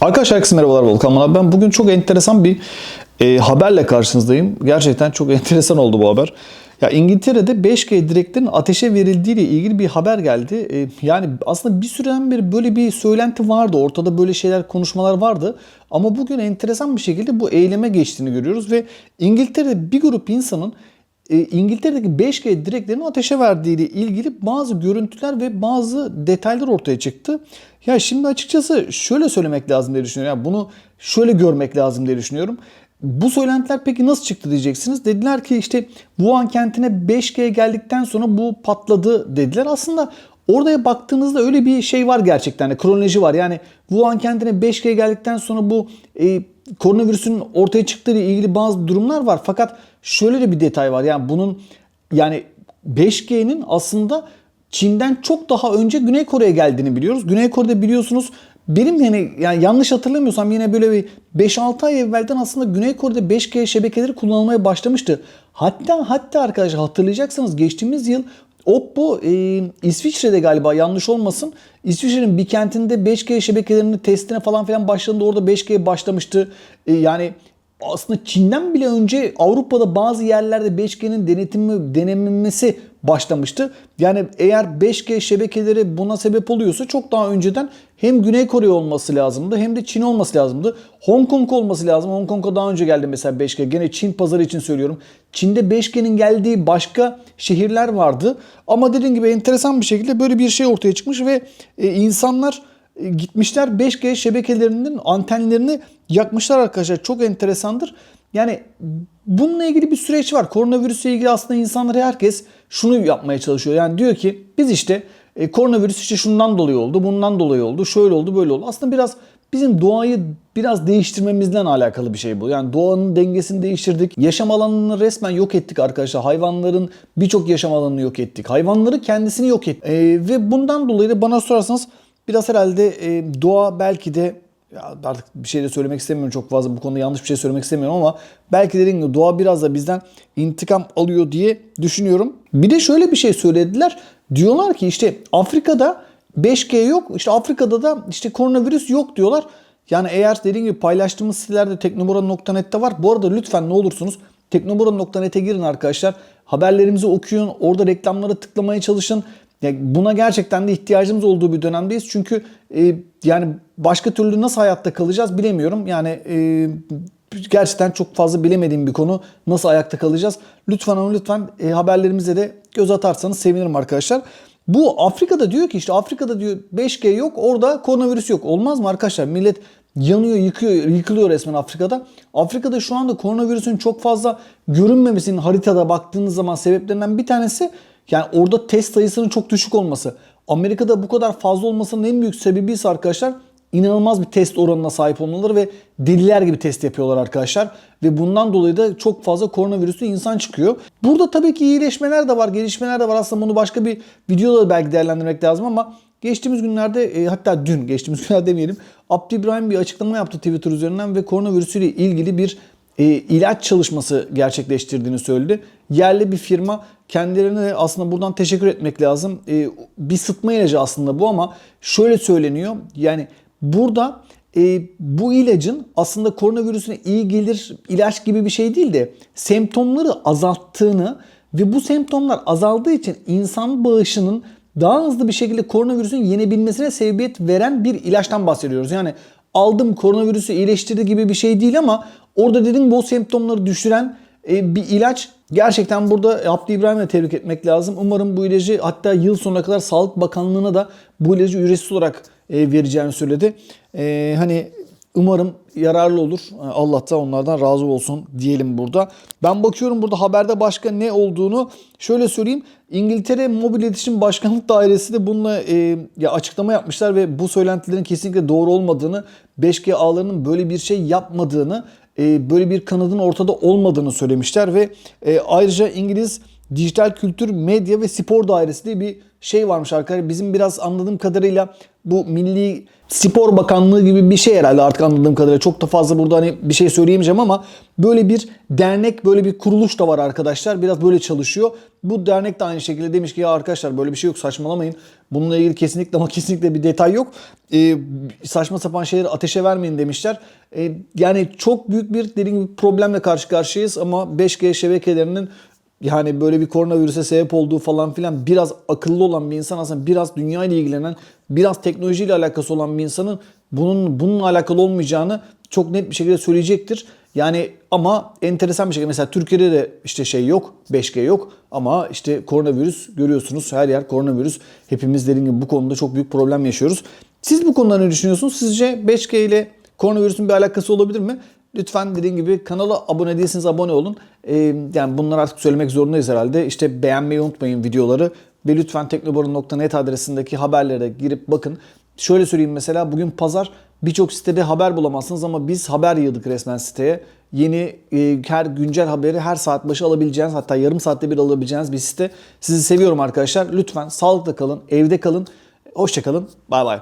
Arkadaşlar herkese merhabalar Volkan Manap. Ben bugün çok enteresan bir e, haberle karşınızdayım. Gerçekten çok enteresan oldu bu haber. Ya İngiltere'de 5G direklerin ateşe verildiği ile ilgili bir haber geldi. E, yani aslında bir süreden beri böyle bir söylenti vardı. Ortada böyle şeyler, konuşmalar vardı. Ama bugün enteresan bir şekilde bu eyleme geçtiğini görüyoruz ve İngiltere'de bir grup insanın e, İngiltere'deki 5G direklerini ateşe verdiği ile ilgili bazı görüntüler ve bazı detaylar ortaya çıktı. Ya şimdi açıkçası şöyle söylemek lazım diye düşünüyorum. Yani bunu şöyle görmek lazım diye düşünüyorum. Bu söylentiler peki nasıl çıktı diyeceksiniz. Dediler ki işte Wuhan kentine 5G geldikten sonra bu patladı dediler. Aslında Oraya baktığınızda öyle bir şey var gerçekten. Yani kronoloji var. Yani Wuhan kentine 5G geldikten sonra bu e, koronavirüsün ortaya çıktığı ile ilgili bazı durumlar var. Fakat şöyle de bir detay var. Yani bunun yani 5G'nin aslında Çin'den çok daha önce Güney Kore'ye geldiğini biliyoruz. Güney Kore'de biliyorsunuz benim yani, yani yanlış hatırlamıyorsam yine böyle bir 5-6 ay evvelden aslında Güney Kore'de 5G şebekeleri kullanılmaya başlamıştı. Hatta hatta arkadaşlar hatırlayacaksınız geçtiğimiz yıl Oppo e, İsviçre'de galiba yanlış olmasın. İsviçre'nin bir kentinde 5G şebekelerinin testine falan filan başladığında orada 5G başlamıştı. E, yani aslında Çin'den bile önce Avrupa'da bazı yerlerde 5G'nin denetimi denemesi başlamıştı. Yani eğer 5G şebekeleri buna sebep oluyorsa çok daha önceden hem Güney Kore olması lazımdı hem de Çin olması lazımdı. Hong Kong olması lazım. Hong Kong'a daha önce geldi mesela 5G. Gene Çin pazarı için söylüyorum. Çin'de 5G'nin geldiği başka şehirler vardı. Ama dediğim gibi enteresan bir şekilde böyle bir şey ortaya çıkmış ve e, insanlar gitmişler 5G şebekelerinin antenlerini yakmışlar arkadaşlar. Çok enteresandır. Yani bununla ilgili bir süreç var. Koronavirüsle ilgili aslında insanlar herkes şunu yapmaya çalışıyor. Yani diyor ki biz işte e, koronavirüs işte şundan dolayı oldu, bundan dolayı oldu, şöyle oldu, böyle oldu. Aslında biraz bizim doğayı biraz değiştirmemizden alakalı bir şey bu. Yani doğanın dengesini değiştirdik. Yaşam alanını resmen yok ettik arkadaşlar. Hayvanların birçok yaşam alanını yok ettik. Hayvanları kendisini yok ettik. E, ve bundan dolayı da bana sorarsanız biraz herhalde e, doğa belki de ya artık bir şey de söylemek istemiyorum çok fazla bu konuda yanlış bir şey söylemek istemiyorum ama belki dediğim gibi doğa biraz da bizden intikam alıyor diye düşünüyorum. Bir de şöyle bir şey söylediler. Diyorlar ki işte Afrika'da 5G yok. İşte Afrika'da da işte koronavirüs yok diyorlar. Yani eğer dediğim gibi paylaştığımız sitelerde teknobora.net'te var. Bu arada lütfen ne olursunuz teknobora.net'e girin arkadaşlar. Haberlerimizi okuyun. Orada reklamlara tıklamaya çalışın. Buna gerçekten de ihtiyacımız olduğu bir dönemdeyiz. Çünkü e, yani başka türlü nasıl hayatta kalacağız bilemiyorum. Yani e, gerçekten çok fazla bilemediğim bir konu. Nasıl ayakta kalacağız? Lütfen ama lütfen e, haberlerimize de göz atarsanız sevinirim arkadaşlar. Bu Afrika'da diyor ki işte Afrika'da diyor 5G yok orada koronavirüs yok. Olmaz mı arkadaşlar? Millet yanıyor, yıkıyor, yıkılıyor resmen Afrika'da. Afrika'da şu anda koronavirüsün çok fazla görünmemesinin haritada baktığınız zaman sebeplerinden bir tanesi yani orada test sayısının çok düşük olması. Amerika'da bu kadar fazla olmasının en büyük sebebi ise arkadaşlar inanılmaz bir test oranına sahip olmaları ve deliler gibi test yapıyorlar arkadaşlar. Ve bundan dolayı da çok fazla koronavirüslü insan çıkıyor. Burada tabii ki iyileşmeler de var, gelişmeler de var. Aslında bunu başka bir videoda da belki değerlendirmek lazım ama geçtiğimiz günlerde e, hatta dün geçtiğimiz günler demeyelim Abdü İbrahim bir açıklama yaptı Twitter üzerinden ve koronavirüsüyle ilgili bir e, ilaç çalışması gerçekleştirdiğini söyledi. Yerli bir firma kendilerine aslında buradan teşekkür etmek lazım. E, bir sıtma ilacı aslında bu ama şöyle söyleniyor. Yani burada e, bu ilacın aslında koronavirüsüne iyi gelir ilaç gibi bir şey değil de semptomları azalttığını ve bu semptomlar azaldığı için insan bağışının daha hızlı bir şekilde koronavirüsün yenebilmesine sebebiyet veren bir ilaçtan bahsediyoruz. Yani aldım koronavirüsü iyileştirdi gibi bir şey değil ama orada dedim bu semptomları düşüren e, bir ilaç. Gerçekten burada Abdü İbrahim'e tebrik etmek lazım. Umarım bu ilacı hatta yıl sonuna kadar Sağlık Bakanlığı'na da bu ilacı ücretsiz olarak e, vereceğini söyledi. E, hani umarım yararlı olur. Allah da onlardan razı olsun diyelim burada. Ben bakıyorum burada haberde başka ne olduğunu şöyle söyleyeyim. İngiltere Mobil İletişim Başkanlık Dairesi de bununla e, ya açıklama yapmışlar ve bu söylentilerin kesinlikle doğru olmadığını, 5G ağlarının böyle bir şey yapmadığını, e, böyle bir kanadın ortada olmadığını söylemişler ve e, ayrıca İngiliz Dijital Kültür, Medya ve Spor Dairesi diye bir şey varmış arkadaşlar. Bizim biraz anladığım kadarıyla bu Milli Spor Bakanlığı gibi bir şey herhalde artık anladığım kadarıyla. Çok da fazla burada hani bir şey söyleyemeyeceğim ama böyle bir dernek, böyle bir kuruluş da var arkadaşlar. Biraz böyle çalışıyor. Bu dernek de aynı şekilde demiş ki ya arkadaşlar böyle bir şey yok saçmalamayın. Bununla ilgili kesinlikle ama kesinlikle bir detay yok. Ee, saçma sapan şeyleri ateşe vermeyin demişler. Ee, yani çok büyük bir dediğim gibi problemle karşı karşıyayız ama 5G şebekelerinin yani böyle bir koronavirüse sebep olduğu falan filan biraz akıllı olan bir insan aslında biraz dünya ile ilgilenen biraz teknolojiyle alakası olan bir insanın bunun bununla alakalı olmayacağını çok net bir şekilde söyleyecektir. Yani ama enteresan bir şekilde mesela Türkiye'de de işte şey yok 5G yok ama işte koronavirüs görüyorsunuz her yer koronavirüs. Hepimiz dediğim gibi bu konuda çok büyük problem yaşıyoruz. Siz bu konuda ne düşünüyorsunuz? Sizce 5G ile koronavirüsün bir alakası olabilir mi? Lütfen dediğim gibi kanala abone değilseniz abone olun. Ee, yani bunları artık söylemek zorundayız herhalde. İşte beğenmeyi unutmayın videoları. Ve lütfen teknobarın.net adresindeki haberlere girip bakın. Şöyle söyleyeyim mesela bugün pazar birçok sitede haber bulamazsınız ama biz haber yığdık resmen siteye. Yeni e, her güncel haberi her saat başı alabileceğiniz hatta yarım saatte bir alabileceğiniz bir site. Sizi seviyorum arkadaşlar. Lütfen sağlıkla kalın, evde kalın. Hoşçakalın. Bay bay.